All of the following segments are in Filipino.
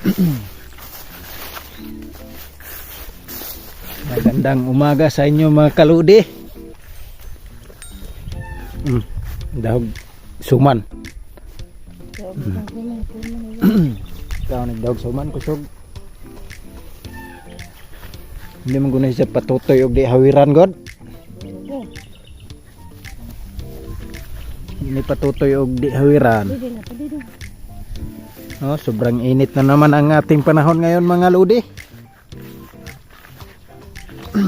Magandang umaga sa inyo mga kaludi. Mm, dahog suman. Ikaw nagdahog suman kusog. Hindi man guna siya patutoy og di hawiran god. Hindi patutoy og di hawiran. Oh, sobrang init na naman ang ating panahon ngayon mga ludi.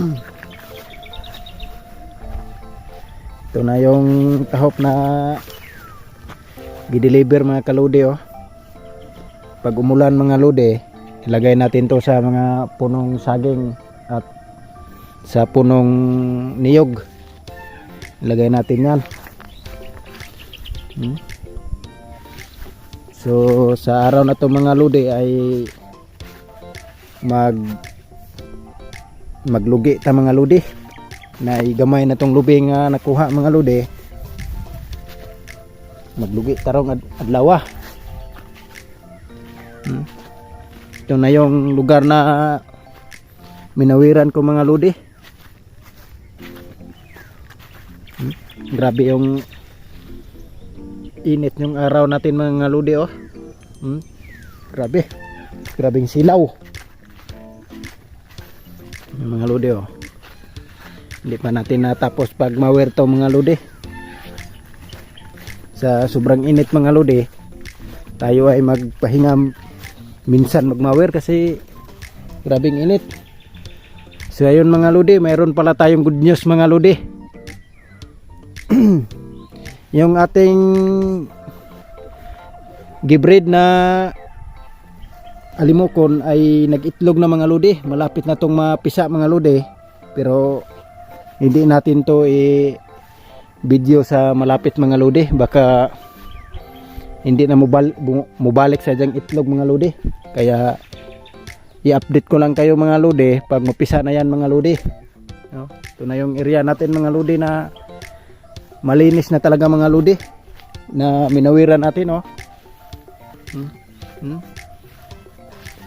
Ito na yung tahop na gideliver mga kaludi oh. Pag umulan mga ludi, ilagay natin to sa mga punong saging at sa punong niyog. Ilagay natin yan. Hmm? So sa araw na to mga ludi ay mag maglugi ta mga ludi na igamay na tong lubi nga nakuha mga ludi maglugi tarong ad adlaw hmm. ito na yung lugar na minawiran ko mga ludi hmm. grabe yung init yung araw natin mga ludi oh. Hmm. grabe. Grabing silaw. Yung mga lodi oh. Hindi pa natin natapos pag mawerto mga lodi sa sobrang init mga lodi tayo ay magpahinga minsan magmawer kasi grabing init. So ayun mga lodi mayroon pala tayong good news mga lodi yung ating gibrid na alimokon ay nag-itlog na mga lodi. Malapit na tong mapisa mga lodi. Pero hindi natin to i video sa malapit mga lodi. Baka hindi na mubal, mubalik sa dyang itlog mga lodi. Kaya i-update ko lang kayo mga lodi pag mapisa na yan mga lodi. No? ito na yung area natin mga lodi na malinis na talaga mga lodi na minawiran natin oh hmm? Hmm?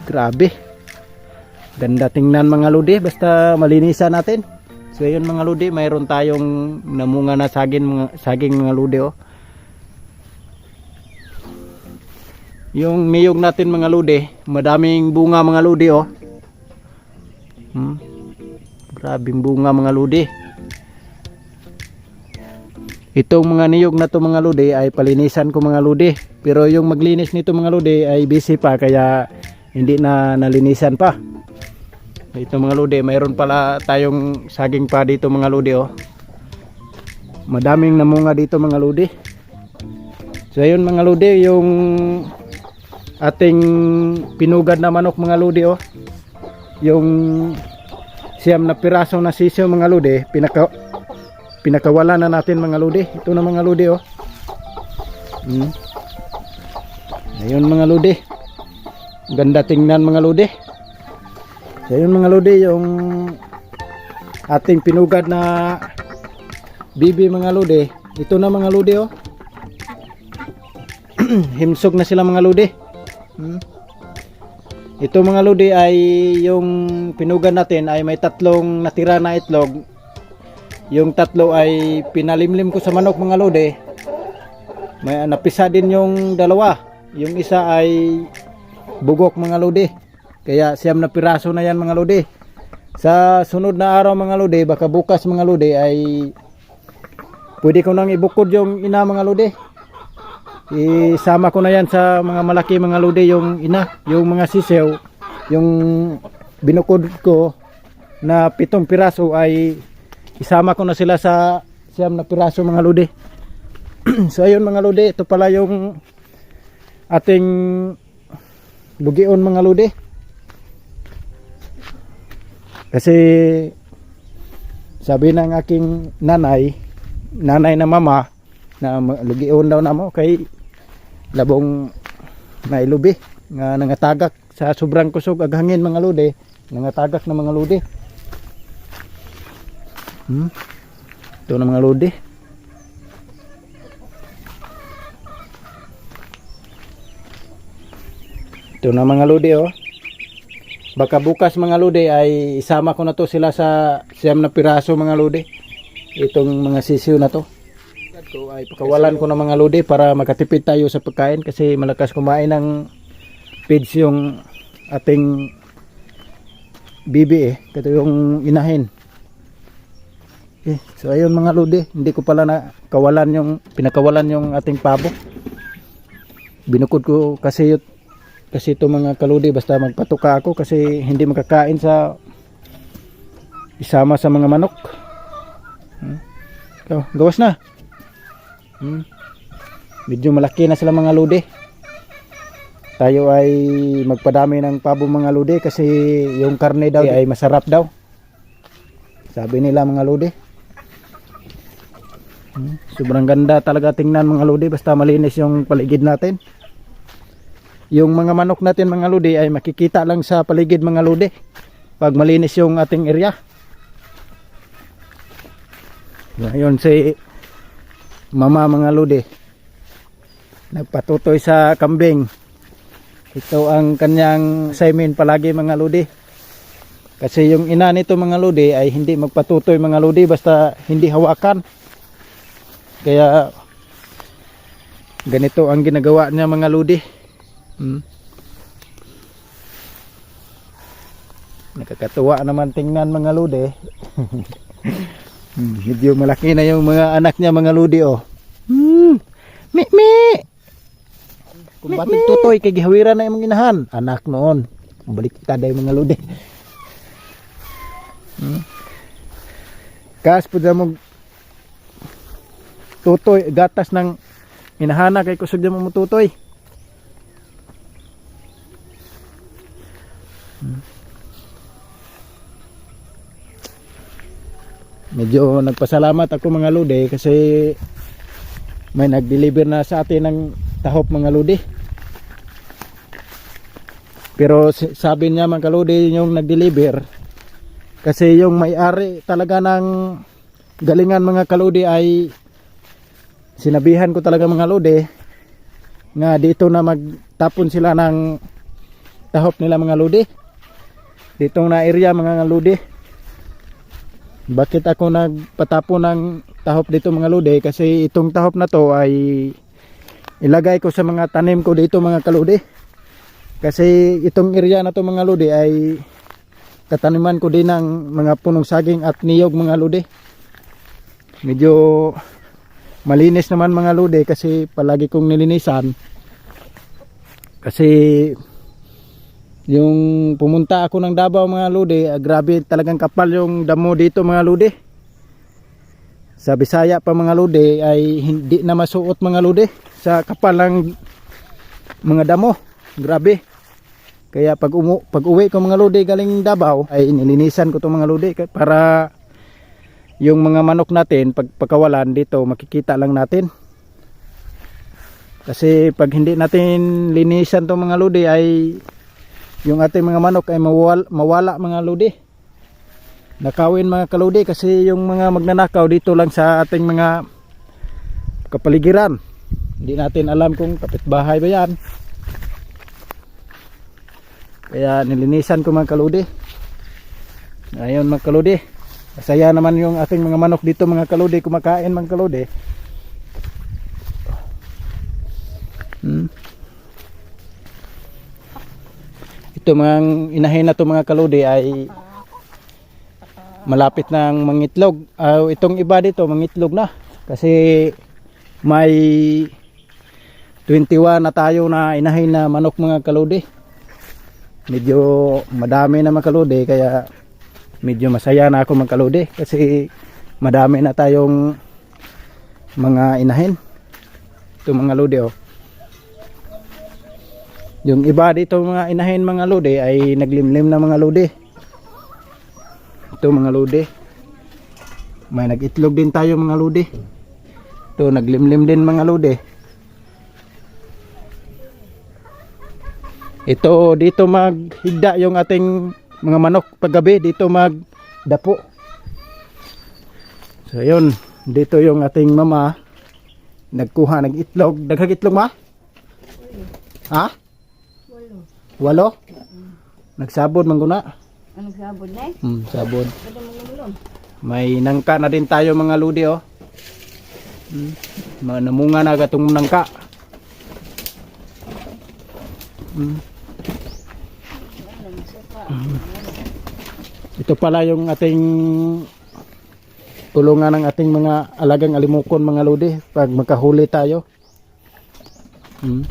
Grabe. Ganda tingnan mga lodi basta malinisan natin. So yun mga lodi, mayroon tayong namunga na saging mga saging mga lodi oh. Yung niyog natin mga lodi, madaming bunga mga lodi oh. Hmm? Grabing bunga mga lodi. Itong mga niyog na to mga lodi ay palinisan ko mga lodi. Pero yung maglinis nito mga lodi ay busy pa kaya hindi na nalinisan pa. Ito mga lodi mayroon pala tayong saging pa dito mga lodi oh. Madaming namunga dito mga lodi so ayun mga lodi yung ating pinugad na manok mga lodi oh. Yung siyam na piraso na sisiyo mga lodi pinaka pinakawala na natin mga lodi ito na mga lodi oh. Hmm. ayun mga lodi ganda tingnan mga lodi so yun mga lodi yung ating pinugad na bibi mga lodi ito na mga lodi oh. Himsog na sila mga lodi hmm. ito mga lodi ay yung pinugad natin ay may tatlong natira na itlog yung tatlo ay pinalimlim ko sa manok mga lodi may napisa din yung dalawa. Yung isa ay bugok mga lodi kaya siyam na piraso na yan mga lodi sa sunod na araw mga lodi baka bukas mga lodi ay pwede ko nang ibukod yung ina mga lodi isama ko na yan sa mga malaki mga lodi yung ina yung mga sisew yung binukod ko na pitong piraso ay isama ko na sila sa siyam na piraso mga lodi. So ayun mga lodi ito pala yung ating bugion mga lodi. Kasi sabi ng aking nanay nanay na mama na lugion daw na mo kay labong nailubi nga nangatagak sa sobrang kusog ag hangin mga lodi. Nangatagak na mga lodi hmm? ito na mga lodi ito na mga lodi oh. Baka bukas mga lodi ay isama ko na to sila sa siyam na piraso mga lodi. Itong mga sisiw na to. Ito ay pakawalan ko ng mga lodi para makatipid tayo sa pagkain kasi malakas kumain ng feeds yung ating bibi eh. Ito yung inahin. Eh, so ayun mga lodi, hindi ko pala na kawalan yung pinakawalan yung ating pabo. Binukod ko kasi yun- kasi ito mga kaludi basta magpatuka ako kasi hindi makakain sa isama sa mga manok. Hmm. So, gawas na. Hmm. Medyo malaki na sila mga ludi. Tayo ay magpadami ng pabo mga ludi kasi yung karne daw ay masarap daw. Sabi nila mga ludi. Hmm. Sobrang ganda talaga tingnan mga ludi basta malinis yung paligid natin. Yung mga manok natin mga ludi ay makikita lang sa paligid mga ludi pag malinis yung ating area. Ngayon si mama mga ludi nagpatutoy sa kambing. Ito ang kanyang assignment palagi mga ludi. Kasi yung ina nito mga ludi ay hindi magpatutoy mga ludi basta hindi hawakan. Kaya ganito ang ginagawa niya mga ludi. Hmm. Nakakatuwa naman tingnan mga ludi. hmm, medyo malaki na yung mga anak niya mga ludi oh. Hmm. Mi mi. Kung batig tutoy kay gihawiran na mga inahan, anak noon. Baliktad ay mga ludi. Hmm. Kas pud mo tutoy gatas ng inahana kay kusog mo tutoy. medyo nagpasalamat ako mga lodi kasi may nag-deliver na sa atin ng tahop mga lodi pero sabi niya mga kalodi yung nag-deliver kasi yung may-ari talaga ng galingan mga kalodi ay sinabihan ko talaga mga lodi nga dito na magtapon sila ng tahop nila mga lodi ditong na area mga lodi bakit ako nagpatapo ng tahop dito mga lodi? Kasi itong tahop na to ay ilagay ko sa mga tanim ko dito mga kaludi. Kasi itong area na to mga lodi ay kataniman ko din ng mga punong saging at niyog mga lodi. Medyo malinis naman mga lodi kasi palagi kong nilinisan. Kasi yung pumunta ako ng Davao mga lodi, ah, grabe talagang kapal yung damo dito mga lodi. Sa Bisaya pa mga lodi ay hindi na masuot mga lodi sa kapal ng mga damo. Grabe. Kaya pag umu pag uwi ko mga lodi galing Davao ay nilinisan ko tong mga ka- para yung mga manok natin pag pagkawalan dito makikita lang natin. Kasi pag hindi natin linisan tong mga lodi ay yung ating mga manok ay mawala, mawala mga lodi. Nakawin mga kalodi kasi yung mga magnanakaw dito lang sa ating mga kapaligiran. Hindi natin alam kung kapitbahay ba yan. Kaya nilinisan ko mga kalodi. Ayun mga kalodi masaya naman yung ating mga manok dito mga kalodi kumakain mga kalodi hmm. ito mga inahin na to mga kaludi ay malapit ng mangitlog. Ah, itong iba dito mangitlog na kasi may 21 na tayo na inahin na manok mga kaludi. Medyo madami na mga kaludi kaya medyo masaya na ako mga kaludi kasi madami na tayong mga inahin. Ito mga lodi oh. Yung iba dito mga inahin mga lodi ay naglimlim na mga lodi. Ito mga lodi. May nagitlog din tayo mga lodi. Ito naglimlim din mga lodi. Ito dito maghigda yung ating mga manok paggabi dito magdapo. So yun, dito yung ating mama nagkuha ng itlog. Daghang itlog ma? Ha? Walo? Nagsabod man guna. Ano sabon na eh? Hmm, sabod. May nangka na din tayo mga ludi oh. Hmm. Namunga na gatong nangka. Hmm. Ito pala yung ating tulungan ng ating mga alagang alimukon mga lodi pag magkahuli tayo. Hmm.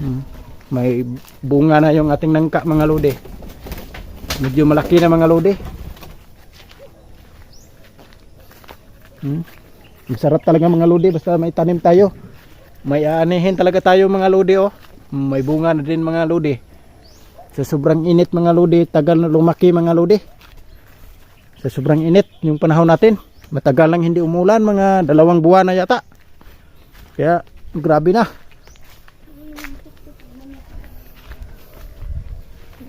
Hmm. May bunga na yung ating nangka mga lodi. Medyo malaki na mga lodi. Hmm. Masarap talaga mga lodi basta may tanim tayo. May aanihin talaga tayo mga lodi oh. May bunga na din mga lodi. Sa sobrang init mga lodi, tagal na lumaki mga lodi. Sa sobrang init yung panahon natin. Matagal lang hindi umulan mga dalawang buwan na yata. Kaya grabe na.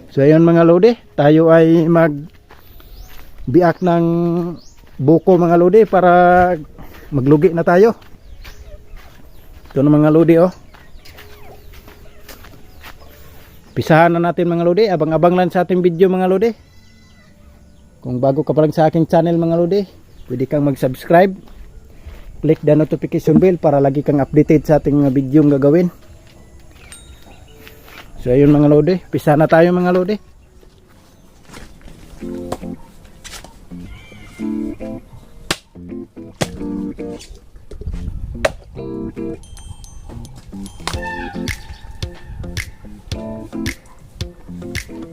So ayun mga lodi, tayo ay mag biak ng buko mga lodi para maglugi na tayo. Ito na mga lodi oh. Pisahan na natin mga lodi, abang-abang lang sa ating video mga lodi. Kung bago ka pa lang sa aking channel mga lodi, pwede kang mag-subscribe. Click the notification bell para lagi kang updated sa ating mga video yung gagawin. So ayun mga lodi, pisa na tayo mga lodi. Butbut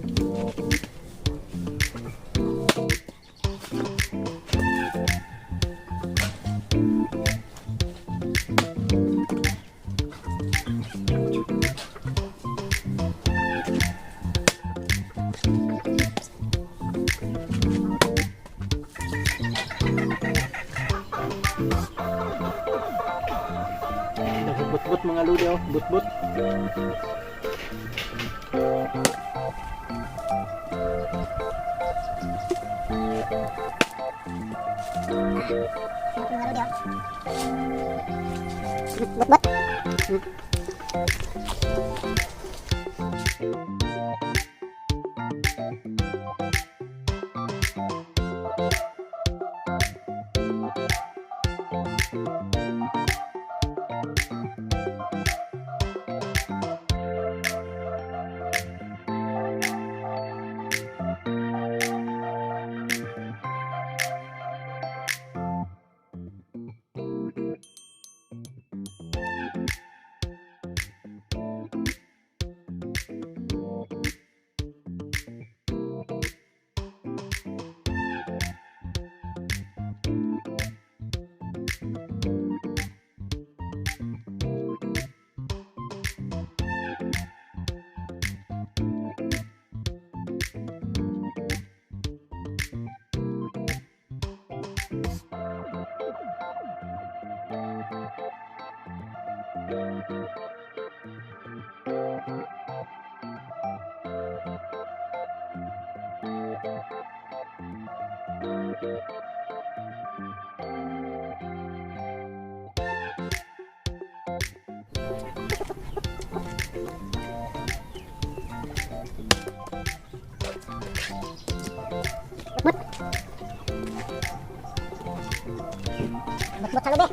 mga lodi oh, butbut. Bot sa lubi. Bot na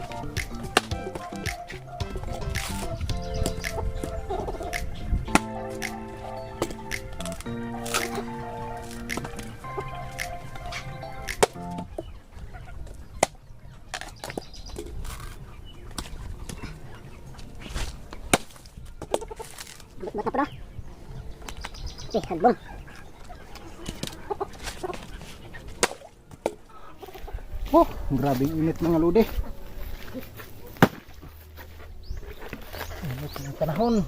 grabing init mga lodi. Init ng panahon.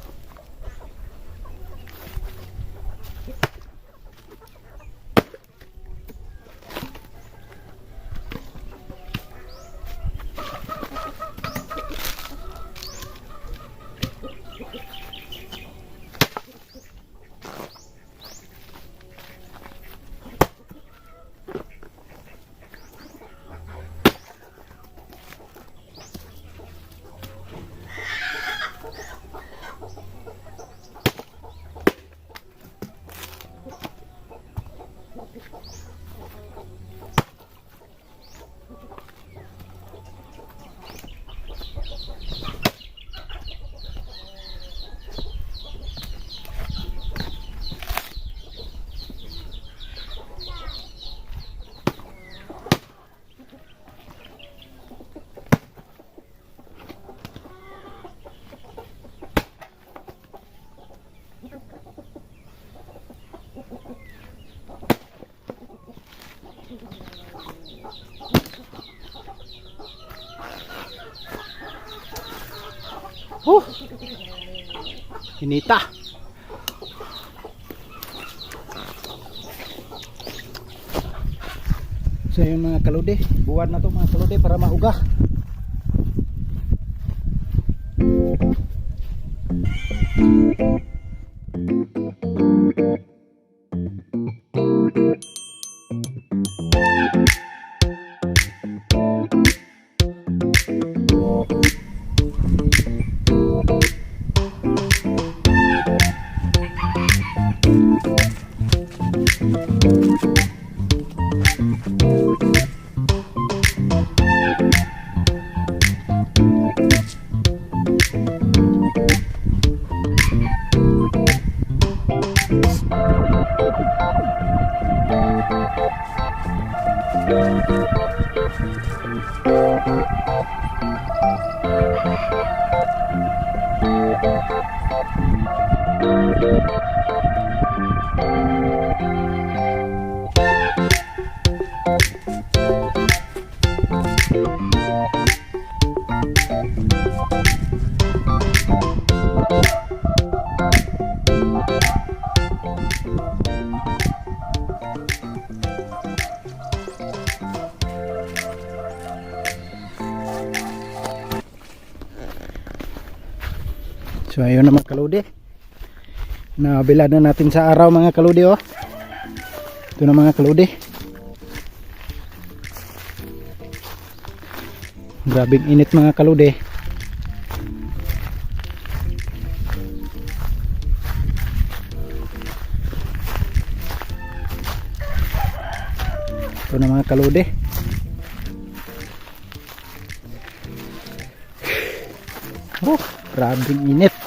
Huh! Inita! So yung mga kalude, buwan na to mga kalude para mauga. So Nabila na natin sa araw mga kaludi oh. Ito na mga kaludi. Grabing init mga kaludi. Ito na mga kaludi. Oh, grabing init.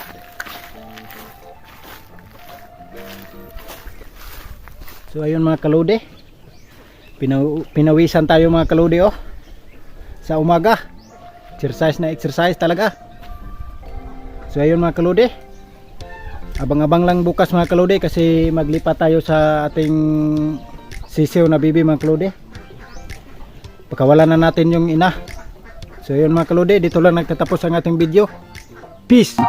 So ayun mga kaludi. Pinaw pinawisan tayo mga kaludi oh. Sa umaga. Exercise na exercise talaga. So ayun mga kaludi. Abang-abang lang bukas mga kaludi kasi maglipat tayo sa ating sisiw na bibi mga kaludi. Pagkawalan na natin yung ina. So yun mga kaludi, dito lang nagtatapos ang ating video. Peace!